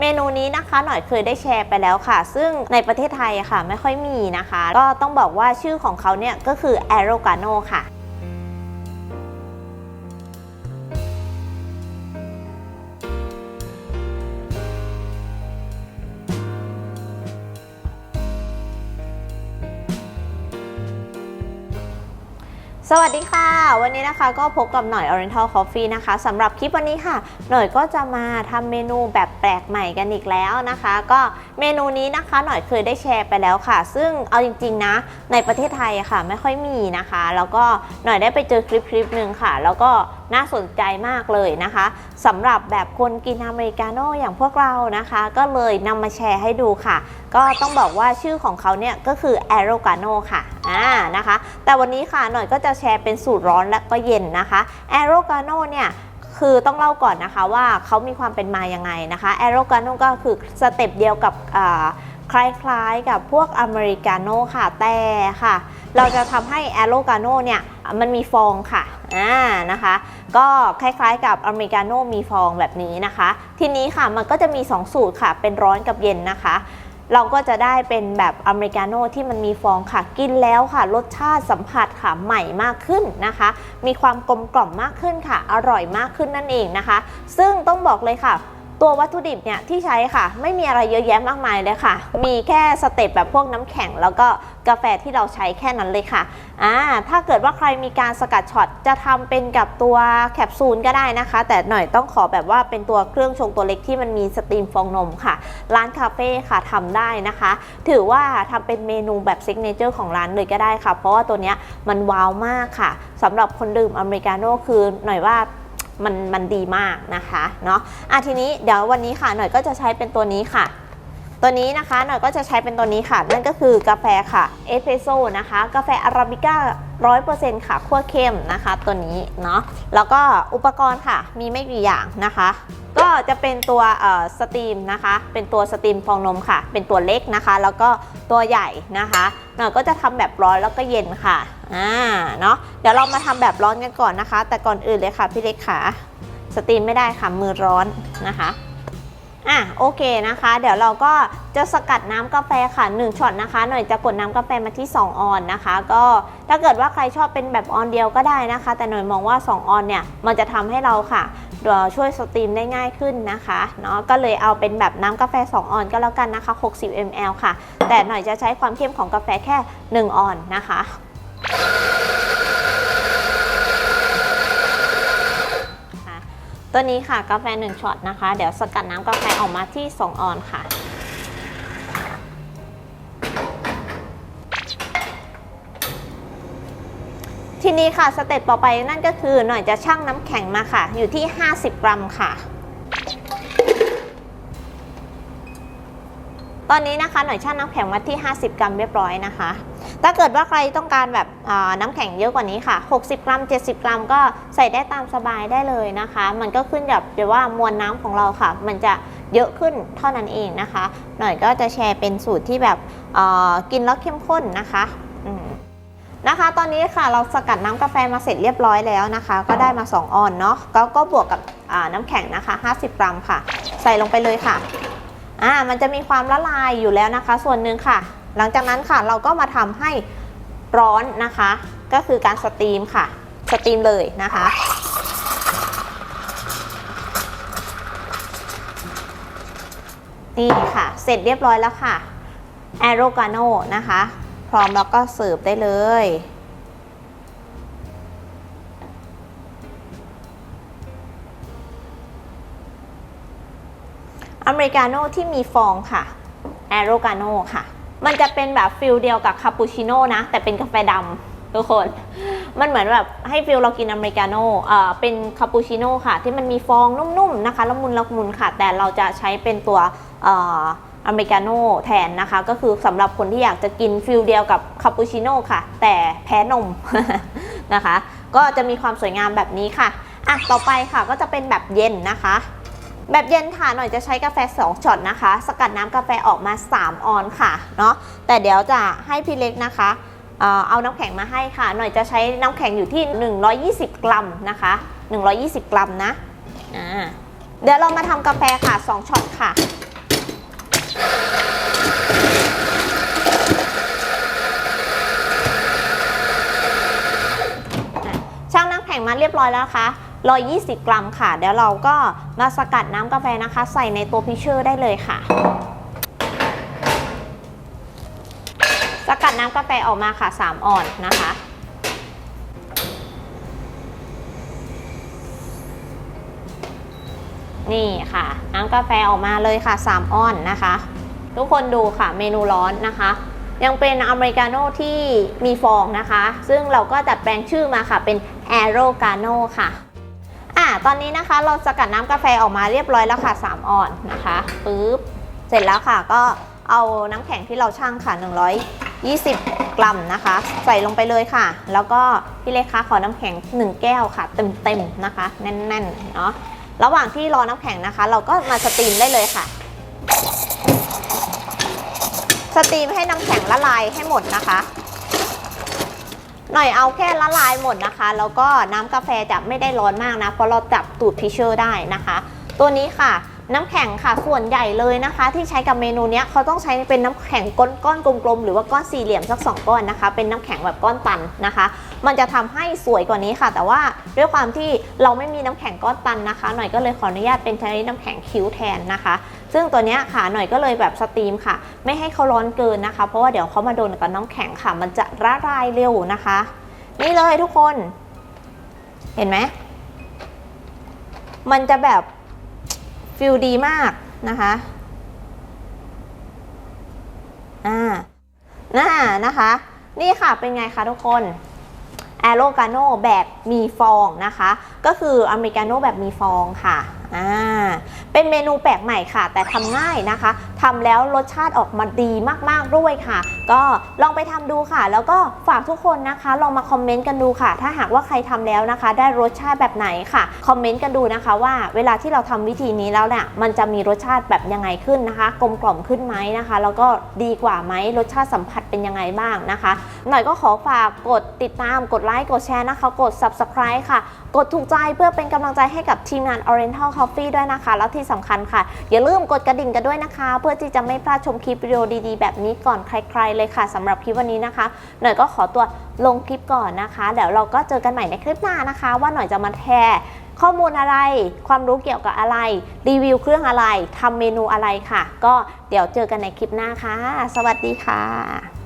เมนูนี้นะคะหน่อยเคยได้แชร์ไปแล้วค่ะ ซึ่งในประเทศไทยค่ะ ไม่ค่อยมีนะคะ ก็ต้องบอกว่าชื่อของเขาเนี่ยก็คือ a e r o g a n o ค่ะสวัสดีค่ะ วันนี้นะคะก็พบกับหน่อย Oriental Coffee นะคะสำหรับคลิปวันนี้ค่ะ หน่อยก็จะมาทำเมนูแบบ ปลกใหม่กันอีกแล้วนะคะ ก็เมนูนี้นะคะหน่อยเคยได้แชร์ไปแล้วค่ะ ซึ่งเอาจริงๆนะ ในประเทศไทยค่ะ ไม่ค่อยมีนะคะ แล้วก็หน่อยได้ไปเจอคลิปคลิปหนึ่งค่ะ แล้วก็น่าสนใจมากเลยนะคะสำหรับแบบคนกินอเมริกาโน่อย่างพวกเรานะคะ ก็เลยนำมาแชร์ให้ดูค่ะ ก็ต้องบอกว่าชื่อของเขาเนี่ยก็คือ a e r o g a n o ค่ะอ่านะคะ แต่วันนี้ค่ะหน่อยก็จะแชร์เป็นสูตรร้อนและก็เย็นนะคะ a e r o g a n o เนี่ย คือต้องเล่าก่อนนะคะว่าเขามีความเป็นมายังไงนะคะ a e r o g a n o ก็คือสเต็ปเดียวกับคล้ายๆกับพวกอเมริกาโน่ค่ะแต่ค่ะ เราจะทำให้ a e r o g a n o เนี่ยมันมีฟองค่ะอ่านะคะ ก็คล้ายๆกับอเมริกาโน่มีฟองแบบนี้นะคะ ทีนี้ค่ะมันก็จะมี 2 สูตรค่ะ เป็นร้อนกับเย็นนะคะ เราก็จะได้เป็นแบบอเมริกาโน่ที่มันมีฟองค่ะ กินแล้วค่ะ รสชาติสัมผัสค่ะใหม่มากขึ้นนะคะ มีความกลมกล่อมมากขึ้นค่ะ อร่อยมากขึ้นนั่นเองนะคะ ซึ่งต้องบอกเลยค่ะ ตัววัตถุดิบเนี่ยที่ใช้ค่ะ ไม่มีอะไรเยอะแยะมากมายเลยค่ะ มีแค่สเต็ปแบบพวกน้ำแข็ง แล้วก็กาแฟที่เราใช้แค่นั้นเลยค่ะอ่าถ้าเกิดว่าใครมีการสกัดช็อตจะทำเป็นกับตัวแคปซูลก็ได้นะคะ แต่หน่อยต้องขอแบบว่าเป็นตัวเครื่องชงตัวเล็กที่มันมีสตรีมฟองนมค่ะ ร้านคาเฟ่ค่ะทำได้นะคะ ถือว่าทำเป็นเมนูแบบซิกเนเจอร์ของร้านเลยก็ได้ค่ะ เพราะว่าตัวเนี้ยมันว้าวมากค่ะสำหรับคนดื่มอเมริกาโน่คือหน่อยว่า มันมันดีมากนะคะเนาะอะทีนี้เดี๋ยววันนี้ค่ะหน่อยก็จะใช้เป็นตัวนี้ค่ะ ตัวนี้นะคะหน่อยก็จะใช้เป็นตัวนี้ค่ะ นั่นก็คือกาแฟค่ะเอสเปรสโซ่นะคะกาแฟอาราบิก้าร้อยเปอร์เซ็นต์ค่ะขั้วเข้มนะคะ ตัวนี้เนาะแล้วก็อุปกรณ์ค่ะมีไม่กี่อย่างนะคะ ก็จะเป็นตัวสตรีมนะคะ เป็นตัวสตรีมฟองนมค่ะ เป็นตัวเล็กนะคะ แล้วก็ตัวใหญ่นะคะหน่อยก็จะทำแบบร้อนแล้วก็เย็นค่ะอ่าเนาะเดี๋ยวเรามาทำแบบร้อนกันก่อนนะคะ แต่ก่อนอื่นเลยค่ะพี่เล็กค่ะ สตรีมไม่ได้ค่ะมือร้อนนะคะ อะโอเคนะคะ เดี๋ยวเราก็จะสกัดน้ำกาแฟค่ะ1ช็อตนะคะ หน่อยจะกดน้ำกาแฟมาที่ 2 ออนนะคะ ก็ถ้าเกิดว่าใครชอบเป็นแบบออนเดียวก็ได้นะคะ แต่หน่อยมองว่า 2 ออนเนี่ยมันจะทำให้เราค่ะเดี๋ยวช่วยสตรีมได้ง่ายขึ้นนะคะเนาะก็เลยเอาเป็นแบบน้ำกาแฟ 2 ออนก็แล้วกันนะคะ 60 ml ค่ะ แต่หน่อยจะใช้ความเข้มของกาแฟแค่ 1 ออนนะคะ ตัวนี้ค่ะกาแฟ1ช็อตนะคะ เดี๋ยวสกัดน้ำกาแฟออกมาที่ 2 ออนค่ะ ทีนี้ค่ะสเต็ปต่อไปนั่นก็คือหน่อยจะชั่งน้ำแข็งมาค่ะ อยู่ที่ 50 กรัมค่ะ ตอนนี้นะคะหน่อยชั่งน้ำแข็งมาที่ 50 กรัมเรียบร้อยนะคะ ถ้าเกิดว่าใครต้องการแบบน้ำแข็งเยอะกว่านี้ค่ะ 60 กรัม 70 กรัม ก็ใส่ได้ตามสบายได้เลยนะคะ มันก็ขึ้นกับเดี๋ยวว่ามวลน้ำของเราค่ะ มันจะเยอะขึ้นเท่านั้นเองนะคะ หน่อยก็จะแชร์เป็นสูตรที่แบบกินแล้วเข้มข้นนะคะนะคะ ตอนนี้ค่ะเราสกัดน้ำกาแฟมาเสร็จเรียบร้อยแล้วนะคะ ก็ได้มา 2 ออนเนาะก็ก็บวกกับน้ำแข็งนะคะ 50 กรัมค่ะ ใส่ลงไปเลยค่ะอ่ามันจะมีความละลายอยู่แล้วนะคะ ส่วนหนึ่งค่ะ หลังจากนั้นค่ะเราก็มาทำให้ร้อนนะคะ ก็คือการสตรีมค่ะ สตรีมเลยนะคะ นี่ค่ะ เสร็จเรียบร้อยแล้วค่ะแอโรกาโนนะคะ พร้อมแล้วก็เสิร์ฟได้เลยอเมริกาโน่ที่มีฟองค่ะแอโรกาโน่ค่ะ มันจะเป็นแบบฟิลเดียวกับคาปูชิโน่นะ แต่เป็นกาแฟดำทุกคน มันเหมือนแบบให้ฟิลเรากินอเมริกาโน่เอ่อเป็นคาปูชิโน่ค่ะ ที่มันมีฟองนุ่มๆนะคะละมุนละมุนค่ะ แต่เราจะใช้เป็นตัวเอ่ออเมริกาโน่แทนนะคะ ก็คือสำหรับคนที่อยากจะกินฟิลเดียวกับคาปูชิโน่ค่ะ แต่แพ้นมนะคะ ก็จะมีความสวยงามแบบนี้ค่ะอะต่อไปค่ะก็จะเป็นแบบเย็นนะคะ แบบเย็นค่ะหน่อยจะใช้กาแฟ 2ช็อตนะคะ สกัดน้ำกาแฟออกมา 3 ออนค่ะเนาะแต่เดี๋ยวจะให้พี่เล็กนะคะเอาน้ำแข็งมาให้ค่ะ หน่อยจะใช้น้ำแข็งอยู่ที่ 120 กรัมนะคะ 120 กรัมนะเดี๋ยวเรามาทำกาแฟค่ะ 2ช็อตค่ะช่างน้ำแข็งมาเรียบร้อยแล้วนะคะ 120 กรัมค่ะ เดี๋ยวเราก็มาสกัดน้ำกาแฟนะคะ ใส่ในตัวพิเชอร์ได้เลยค่ะ สกัดน้ำกาแฟออกมาค่ะ 3 ออนนะคะนี่ค่ะ น้ำกาแฟออกมาเลยค่ะ 3 ออนนะคะ ทุกคนดูค่ะเมนูร้อนนะคะ ยังเป็นอเมริกาโน่ที่มีฟองนะคะ ซึ่งเราก็ดัดแปลงชื่อมาค่ะเป็นแอโรกาโน่ค่ะอะ ตอนนี้นะคะเราสกัดน้ำกาแฟออกมาเรียบร้อยแล้วค่ะ 3 ออนนะคะปึ๊บเสร็จแล้วค่ะก็เอาน้ำแข็งที่เราชั่งค่ะ 120 กรัมนะคะ ใส่ลงไปเลยค่ะ แล้วก็พี่เล็กคะขอน้ำแข็ง 1 แก้วค่ะ เต็มๆนะคะ แน่นๆเนาะระหว่างที่รอน้ำแข็งนะคะ เราก็มาสตรีมได้เลยค่ะสตรีมให้น้ำแข็งละลายให้หมดนะคะ หน่อยเอาแค่ละลายหมดนะคะ แล้วก็น้ำกาแฟจะไม่ได้ร้อนมากนะ เพราะเราจับตูดพิเชอร์ได้นะคะ ตัวนี้ค่ะน้ำแข็งค่ะส่วนใหญ่เลยนะคะ ที่ใช้กับเมนูเนี้ยเขาต้องใช้เป็นน้ำแข็งก้อนก้อนกลมๆหรือว่าก้อนสี่เหลี่ยมสักสองก้อนนะคะ เป็นน้ำแข็งแบบก้อนตันนะคะ มันจะทำให้สวยกว่านี้ค่ะ แต่ว่าด้วยความที่เราไม่มีน้ำแข็งก้อนตันนะคะ หน่อยก็เลยขออนุญาตเป็นใช้น้ำแข็งคิ้วแทนนะคะ ซึ่งตัวเนี้ยค่ะหน่อยก็เลยแบบสตรีมค่ะ ไม่ให้เขาร้อนเกินนะคะ เพราะว่าเดี๋ยวเขามาโดนกับน้ำแข็งค่ะ มันจะละลายเร็วนะคะ นี่เลยทุกคน เห็นไหมมันจะแบบฟิลดีมากนะคะอ่าน่านะคะ นี่ค่ะเป็นไงคะทุกคนแอโรกาโน่แบบมีฟองนะคะ ก็คืออเมริกาโน่แบบมีฟองค่ะ อ่าเป็นเมนูแปลกใหม่ค่ะ แต่ทำง่ายนะคะ ทำแล้วรสชาติออกมาดีมากๆด้วยค่ะ ก็ลองไปทำดูค่ะ แล้วก็ฝากทุกคนนะคะ ลองมาคอมเมนต์กันดูค่ะ ถ้าหากว่าใครทำแล้วนะคะ ได้รสชาติแบบไหนค่ะคอมเมนต์กันดูนะคะว่าเวลาที่เราทำวิธีนี้แล้วเนี่ยมันจะมีรสชาติแบบยังไงขึ้นนะคะ กลมกล่อมขึ้นไหมนะคะ แล้วก็ดีกว่าไหมรสชาติสัมผัสเป็นยังไงบ้างนะคะ หน่อยก็ขอฝากกดติดตามกดไลค์กดแชร์นะคะ กด subscribe ค่ะ กดถูกใจเพื่อเป็นกำลังใจให้กับทีมงาน Oriental Coffee ด้วยนะคะ แล้วที่สำคัญค่ะ อย่าลืมกดกระดิ่งกันด้วยนะคะเพื่อพื่อที่จะไม่พลาดชมคลิปวิดีโอดีๆ แบบนี้ก่อนใคร ๆ เลยค่ะสำหรับคลิปวันนี้นะคะ หน่อยก็ขอตัวลงคลิปก่อนนะคะเดี๋ยวเราก็เจอกันใหม่ในคลิปหน้านะคะ ว่าหน่อยจะมาแชร์ข้อมูลอะไร ความรู้เกี่ยวกับอะไร รีวิวเครื่องอะไรทำเมนูอะไรค่ะ ก็เดี๋ยวเจอกันในคลิปหน้าค่ะ สวัสดีค่ะ